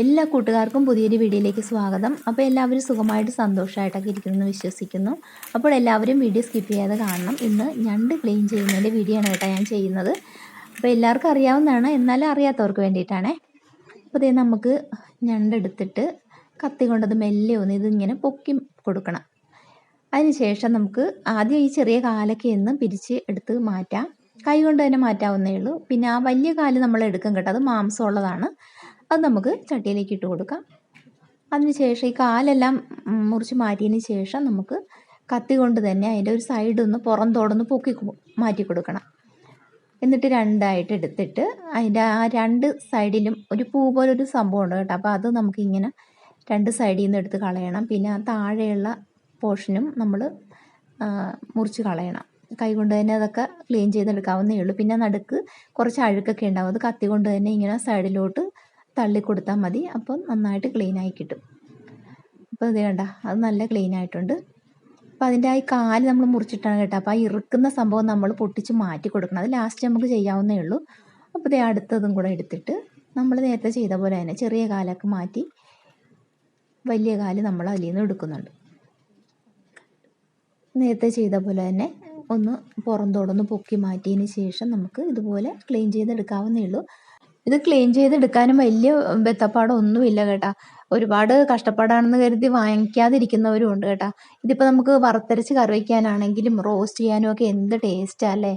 എല്ലാ കൂട്ടുകാർക്കും പുതിയൊരു വീഡിയോയിലേക്ക് സ്വാഗതം. അപ്പോൾ എല്ലാവരും സുഖമായിട്ട് സന്തോഷമായിട്ടൊക്കെ ഇരിക്കുന്നു വിശ്വസിക്കുന്നു. അപ്പോൾ എല്ലാവരും വീഡിയോ സ്കിപ്പ് ചെയ്യാതെ കാണണം. ഇന്ന് ഞണ്ട് ക്ലീൻ ചെയ്യുന്നതിന്റെ വീഡിയോ ആണ് കേട്ടോ ഞാൻ ചെയ്യുന്നത്. അപ്പോൾ എല്ലാവർക്കും അറിയാവുന്നതാണ്. എന്നാലും അറിയാത്തവർക്ക് വേണ്ടിയിട്ടാണേ. അപ്പോൾ ഇതേ നമുക്ക് ഞണ്ടെടുത്തിട്ട് കത്തി കൊണ്ടത് മെല്ലെ ഒന്ന് ഇതിങ്ങനെ പൊക്കി കൊടുക്കണം. അതിനുശേഷം നമുക്ക് ആദ്യം ഈ ചെറിയ കാലൊക്കെ ഒന്ന് പിരിച്ച് എടുത്ത് മാറ്റാം. കൈ കൊണ്ട് തന്നെ മാറ്റാവുന്നേ ഉള്ളൂ. പിന്നെ ആ വലിയ കാൽ നമ്മൾ എടുക്കും കേട്ടോ. അത് മാംസമുള്ളതാണ്. അത് നമുക്ക് ചട്ടിയിലേക്ക് ഇട്ട് കൊടുക്കാം. അതിനുശേഷം ഈ കാലെല്ലാം മുറിച്ച് മാറ്റിയതിന് ശേഷം നമുക്ക് കത്തി കൊണ്ട് തന്നെ അതിന്റെ ഒരു സൈഡ് ഒന്ന് പുറം തോടൊന്ന് പൊക്കി മാറ്റി കൊടുക്കണം. എന്നിട്ട് രണ്ടായിട്ട് എടുത്തിട്ട് അതിന്റെ ആ രണ്ട് സൈഡിലും ഒരു പൂ പോലെ ഒരു സംഭവം ഉണ്ട് കേട്ടോ. അപ്പോൾ അത് നമുക്കിങ്ങനെ രണ്ട് സൈഡിൽ നിന്ന് എടുത്ത് കളയണം. പിന്നെ ആ താഴെയുള്ള പോർഷനും നമ്മൾ മുറിച്ച് കളയണം. കൈ കൊണ്ട് തന്നെ അതൊക്കെ ക്ലീൻ ചെയ്തെടുക്കാവുന്നേ ഉള്ളൂ. പിന്നെ നടുക്ക് കുറച്ച് അഴുക്കൊക്കെ ഉണ്ടാവും. അത് കത്തി കൊണ്ട് തന്നെ ഇങ്ങനെ സൈഡിലോട്ട് തള്ളി കൊടുത്താൽ മതി. അപ്പോൾ നന്നായിട്ട് ക്ലീനായി കിട്ടും. അപ്പോൾ ഇത് കണ്ട അത് നല്ല ക്ലീൻ ആയിട്ടുണ്ട്. അപ്പോൾ അതിന്റെ ആ കാൽ നമ്മൾ മുറിച്ചിട്ടാണ് കേട്ടോ. അപ്പോൾ ആ ഇറുക്കുന്ന സംഭവം നമ്മൾ പൊട്ടിച്ച് മാറ്റി കൊടുക്കണം. അത് ലാസ്റ്റ് നമുക്ക് ചെയ്യാവുന്നേ ഉള്ളൂ. അപ്പോൾ ഇത് അടുത്തതും കൂടെ എടുത്തിട്ട് നമ്മൾ നേരത്തെ ചെയ്ത പോലെ തന്നെ ചെറിയ കാലൊക്കെ മാറ്റി വലിയ കാൽ നമ്മൾ അതിൽ നിന്ന് എടുക്കുന്നുണ്ട്. നേരത്തെ ചെയ്ത പോലെ തന്നെ ഒന്ന് പുറന്തോടൊന്ന് പൊക്കി മാറ്റിയതിന് ശേഷം നമുക്ക് ഇതുപോലെ ക്ലീൻ ചെയ്തെടുക്കാവുന്നേ ഉള്ളൂ. ഇത് ക്ലീൻ ചെയ്തെടുക്കാനും വലിയ ബെത്തപ്പാടൊന്നുമില്ല കേട്ടാ. ഒരുപാട് കഷ്ടപ്പാടാണെന്ന് കരുതി വാങ്ങിക്കാതിരിക്കുന്നവരും ഉണ്ട് കേട്ടാ. ഇതിപ്പോൾ നമുക്ക് വറുത്തരച്ച് കറി വയ്ക്കാനാണെങ്കിലും റോസ്റ്റ് ചെയ്യാനും ഒക്കെ എന്ത് ടേസ്റ്റാ അല്ലേ?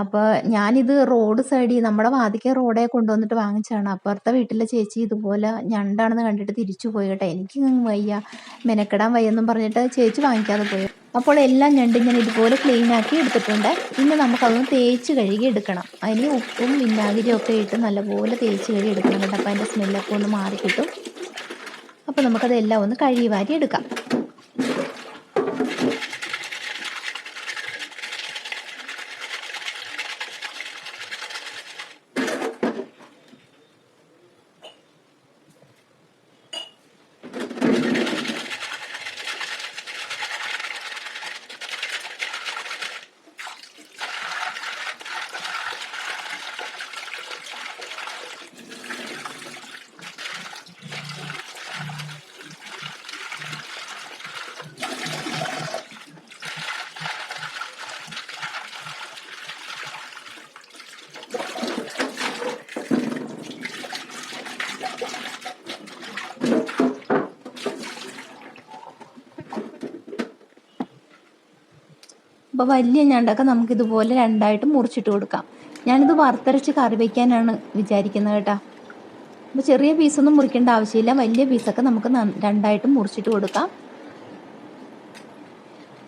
അപ്പോൾ ഞാനിത് റോഡ് സൈഡിൽ നമ്മുടെ വാതിക്ക റോഡേ കൊണ്ടുവന്നിട്ട് വാങ്ങിച്ചാണ് അപ്പുറത്തെ വീട്ടിലെ ചേച്ചി ഇതുപോലെ ഞണ്ടാണെന്ന് കണ്ടിട്ട് തിരിച്ചു പോയി കേട്ടോ. എനിക്ക് വയ്യ. മെനക്കെടാൻ വയ്യെന്നും പറഞ്ഞിട്ട് ചേച്ചി വാങ്ങിക്കാതെ പോയി. അപ്പോൾ എല്ലാം ഞണ്ട് ഞാൻ ഇതുപോലെ ക്ലീൻ ആക്കി എടുത്തിട്ടുണ്ട്. ഇനി നമുക്കതൊന്ന് തേച്ച് കഴുകി എടുക്കണം. അതിന് ഉപ്പും വിനാഗിരിയും ഒക്കെ ഇട്ട് നല്ലപോലെ തേച്ച് കഴുകി എടുക്കണം കേട്ടോ. അപ്പോൾ അതിന്റെ സ്മെല്ലൊക്കെ ഒന്ന് മാറി കിട്ടും അപ്പോൾ നമുക്കതെല്ലാം ഒന്ന് കഴുകി വാരി എടുക്കാം. അപ്പോൾ വലിയ ഞണ്ടൊക്കെ നമുക്കിതുപോലെ രണ്ടായിട്ട് മുറിച്ചിട്ട് കൊടുക്കാം. ഞാനിത് വറുത്തരച്ച് കറി വയ്ക്കാനാണ് വിചാരിക്കുന്നത് കേട്ടോ. അപ്പോൾ ചെറിയ പീസൊന്നും മുറിക്കേണ്ട ആവശ്യമില്ല. വലിയ പീസൊക്കെ നമുക്ക് രണ്ടായിട്ട് മുറിച്ചിട്ട് കൊടുക്കാം.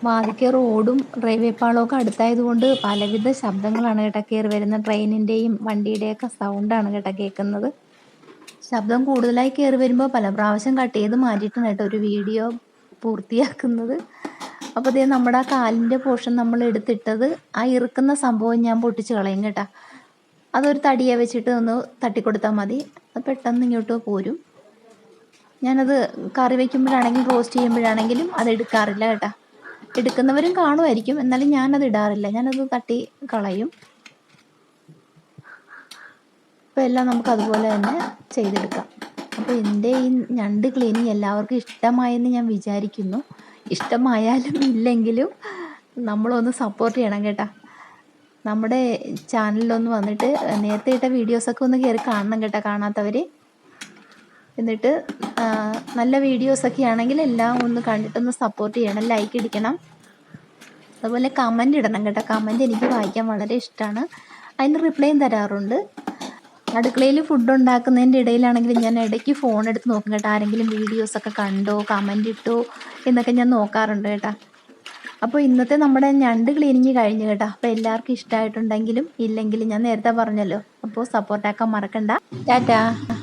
വാതിക്ക റോഡും റെയിൽവേ പാളമൊക്കെ അടുത്തായതുകൊണ്ട് പലവിധ ശബ്ദങ്ങളാണ് കേട്ടോ കയറി വരുന്ന ട്രെയിനിന്റെയും വണ്ടിയുടെയൊക്കെ സൗണ്ടാണ് കേട്ടോ കേൾക്കുന്നത്. ശബ്ദം കൂടുതലായി കയറി വരുമ്പോൾ പല പ്രാവശ്യം കട്ട് ചെയ്ത് മാറ്റിയിട്ടാണ് കേട്ടോ ഒരു വീഡിയോ പൂർത്തിയാക്കുന്നത്. അപ്പോൾ ഇതേ നമ്മുടെ ആ കാലിന്റെ പോർഷൻ നമ്മൾ എടുത്തിട്ടത് ആ ഇറുക്കുന്ന സംഭവം ഞാൻ പൊട്ടിച്ച് കളയും കേട്ടോ. അതൊരു തടിയെ വെച്ചിട്ട് ഒന്ന് തട്ടിക്കൊടുത്താൽ മതി. അത് പെട്ടെന്ന് ഇങ്ങോട്ട് പോരും. ഞാനത് കറി വയ്ക്കുമ്പോഴാണെങ്കിലും റോസ്റ്റ് ചെയ്യുമ്പോഴാണെങ്കിലും അത് എടുക്കാറില്ല കേട്ടോ. എടുക്കുന്നവരും കാണുമായിരിക്കും. എന്നാലും ഞാനത് ഇടാറില്ല. ഞാനത് തട്ടി കളയും. അപ്പോൾ എല്ലാം നമുക്ക് അതുപോലെ തന്നെ ചെയ്തെടുക്കാം. അപ്പോൾ എന്റെ ഈ ഞണ്ട് ക്ലീനിങ് എല്ലാവർക്കും ഇഷ്ടമായെന്ന് ഞാൻ വിചാരിക്കുന്നു. ഇഷ്ടമായാലും ഇല്ലെങ്കിലും നമ്മളൊന്ന് സപ്പോർട്ട് ചെയ്യണം കേട്ടോ. നമ്മുടെ ചാനലിലൊന്ന് വന്നിട്ട് നേരത്തെ ഇട്ട വീഡിയോസൊക്കെ ഒന്ന് കയറി കാണണം കേട്ടോ കാണാത്തവർ എന്നിട്ട് നല്ല വീഡിയോസൊക്കെ ആണെങ്കിൽ എല്ലാം ഒന്ന് കണ്ടിട്ടൊന്ന് സപ്പോർട്ട് ചെയ്യണം ലൈക്ക് ഇടിക്കണം. അതുപോലെ കമന്റ് ഇടണം കേട്ടോ. കമന്റ് എനിക്ക് വായിക്കാൻ വളരെ ഇഷ്ടമാണ് അതിന് റിപ്ലൈയും തരാറുണ്ട്. അടുക്കളയിൽ ഫുഡ് ഉണ്ടാക്കുന്നതിന്റെ ഇടയിലാണെങ്കിലും ഞാൻ ഇടയ്ക്ക് ഫോൺ എടുത്ത് നോക്കും കേട്ടോ. ആരെങ്കിലും വീഡിയോസൊക്കെ കണ്ടോ കമന്റ് ഇട്ടോ എന്നൊക്കെ ഞാൻ നോക്കാറുണ്ട് കേട്ടോ. അപ്പോൾ ഇന്നത്തെ നമ്മുടെ ഞണ്ട് ക്ലീനിങ് കഴിഞ്ഞു കേട്ടോ. അപ്പോൾ എല്ലാവർക്കും ഇഷ്ടമായിട്ടുണ്ടെങ്കിലും ഇല്ലെങ്കിലും ഞാൻ നേരത്തെ പറഞ്ഞല്ലോ. അപ്പോൾ സപ്പോർട്ടാക്കാൻ മറക്കണ്ട. ടാറ്റാ.